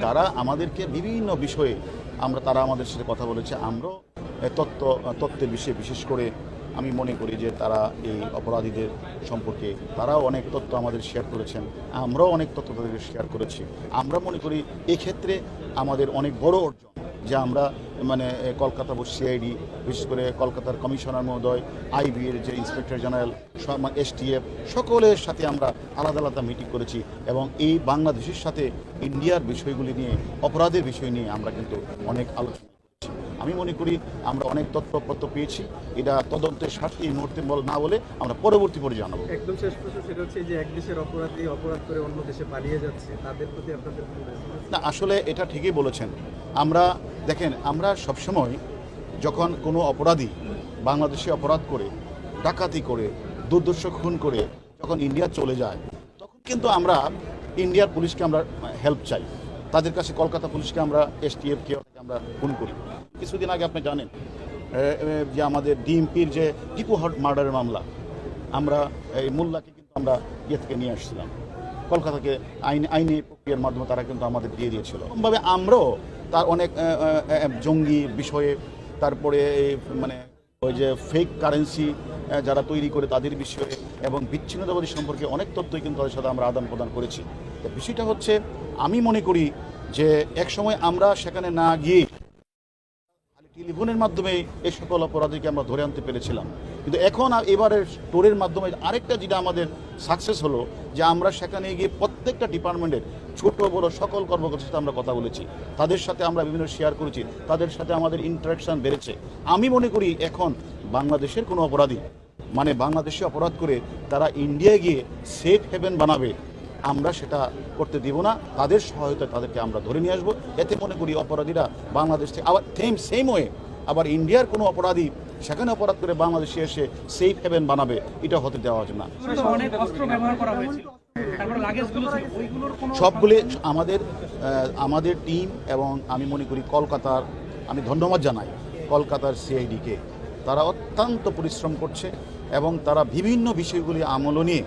তারা আমাদেরকে বিভিন্ন বিষয়ে আমরা, তারা আমাদের সাথে কথা বলেছে। আমরাও তত্ত্ব তত্ত্বের বিষয়ে বিশেষ করে আমি মনে করি যে তারা এই অপরাধীদের সম্পর্কে তারাও অনেক তথ্য আমাদের শেয়ার করেছেন। আমরাও অনেক তথ্য তাদেরকে শেয়ার করেছি। আমরা মনে করি এক্ষেত্রে আমাদের অনেক বড় অর্জন। যে আমরা মানে কলকাতা সিআইডি বিশেষ করে কলকাতার কমিশনার মহোদয় আইবির যে ইন্সপেক্টর জেনারেল এসটিএফ সকলের সাথে আমরা আলাদা আলাদা মিটিং করেছি এবং এই বাংলাদেশের সাথে ইন্ডিয়ার বিষয়গুলি নিয়ে অপরাধের বিষয় নিয়ে আমরা কিন্তু অনেক আলোচনা করেছি। আমি মনে করি আমরা অনেক তথ্যপত্র পেয়েছি এটা তদন্তের স্বার্থে এই মুহূর্তে বল না বলে আমরা পরবর্তী পরে জানাব। একদম শেষ প্রশ্ন সেটা হচ্ছে যে এক দেশের অপরাধী অপরাধ করে অন্য দেশে পালিয়ে যাচ্ছে তাদের প্রতি আপনাদের না আসলে এটা ঠিকই বলেছেন। আমরা দেখেন, আমরা সবসময় যখন কোনো অপরাধী বাংলাদেশে অপরাধ করে, ডাকাতি করে, দুর্দর্শ খুন করে যখন ইন্ডিয়া চলে যায়, তখন কিন্তু আমরা ইন্ডিয়ার পুলিশকে আমরা হেল্প চাই। তাদের কাছে কলকাতা পুলিশকে আমরা, এসটিএফ কে আমরা ফোন করি। কিছুদিন আগে আপনি জানেন যে আমাদের ডিএমপির যে টিপু হট মার্ডারের মামলা, আমরা এই মোল্লাকে কিন্তু আমরা ইয়ে থেকে নিয়ে আসছিলাম। কলকাতাকে আইন, আইনি প্রক্রিয়ার মাধ্যমে তারা কিন্তু আমাদের দিয়ে দিয়েছিল। এরকমভাবে আমরাও তার অনেক জঙ্গি বিষয়ে, তারপরে মানে ওই যে ফেক কারেন্সি যারা তৈরি করে তাদের বিষয়ে এবং বিচ্ছিন্নতাবাদী সম্পর্কে অনেক তথ্যই কিন্তু তাদের সাথে আমরা আদান প্রদান করেছি। বিষয়টা হচ্ছে, আমি মনে করি যে এক সময় আমরা সেখানে না গিয়ে খালি মাধ্যমে এই সকল অপরাধীকে আমরা ধরে আনতে পেরেছিলাম। কিন্তু এখন এবারের টোরের মাধ্যমে আরেকটা যেটা আমাদের সাকসেস হলো, যে আমরা সেখানে গিয়ে প্রত্যেকটা ডিপার্টমেন্টের ছোট, বড় সকল কর্মকর্তার সাথে আমরা কথা বলেছি। তাদের সাথে আমরা বিভিন্ন শেয়ার করেছি। তাদের সাথে আমাদের ইন্টারাকশন বেড়েছে। আমি মনে করি এখন বাংলাদেশের কোনো অপরাধী মানে বাংলাদেশে অপরাধ করে তারা ইন্ডিয়ায় গিয়ে সেফ হেভেন বানাবে আমরা সেটা করতে দিব না। তাদের সহায়তায় তাদেরকে আমরা ধরে নিয়ে আসব। এতে মনে করি অপরাধীরা বাংলাদেশ থেকে আবার সেম সেম ওয়ে আবার ইন্ডিয়ার কোনো অপরাধী সেখানে অপরাধ করে বাংলাদেশে এসে সেফ হেভেন বানাবে এটা হতে দেওয়া যাবে না। সবগুলি আমাদের আমাদের টিম এবং আমি মনে করি কলকাতার আমি ধন্যবাদ জানাই কলকাতার সিআইডিকে তারা অত্যন্ত পরিশ্রম করছে এবং তারা বিভিন্ন বিষয়গুলি আমল নিয়ে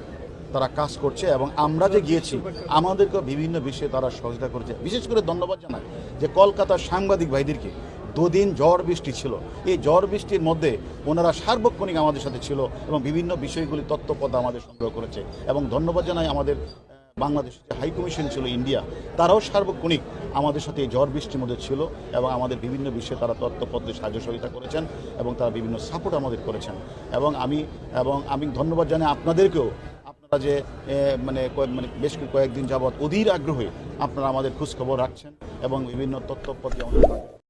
তারা কাজ করছে এবং আমরা যে গিয়েছি আমাদেরকে বিভিন্ন বিষয়ে তারা সহযোগিতা করছে। বিশেষ করে ধন্যবাদ জানাই যে কলকাতার সাংবাদিক ভাইদেরকে দুদিন ঝড় বৃষ্টি ছিল। এই ঝড় বৃষ্টির মধ্যে ওনারা সার্বক্ষণিক আমাদের সাথে ছিল এবং বিভিন্ন বিষয়গুলি তত্ত্বপদ আমাদের সংগ্রহ করেছে। এবং ধন্যবাদ জানাই আমাদের বাংলাদেশের যে হাই কমিশন ছিল ইন্ডিয়া, তারাও সার্বক্ষণিক আমাদের সাথে এই ঝড় বৃষ্টির মধ্যে ছিল এবং আমাদের বিভিন্ন বিষয়ে তারা তথ্যপত্রে সাহায্য সহযোগিতা করেছেন এবং তারা বিভিন্ন সাপোর্ট আমাদের করেছেন। এবং আমি এবং আমি ধন্যবাদ জানাই আপনাদেরকেও যে মানে মানে বেশ কয়েকদিন যাবৎ অধীর আগ্রহে আপনারা আমাদের খোঁজখবর রাখছেন এবং বিভিন্ন তথ্যপতি আমাদের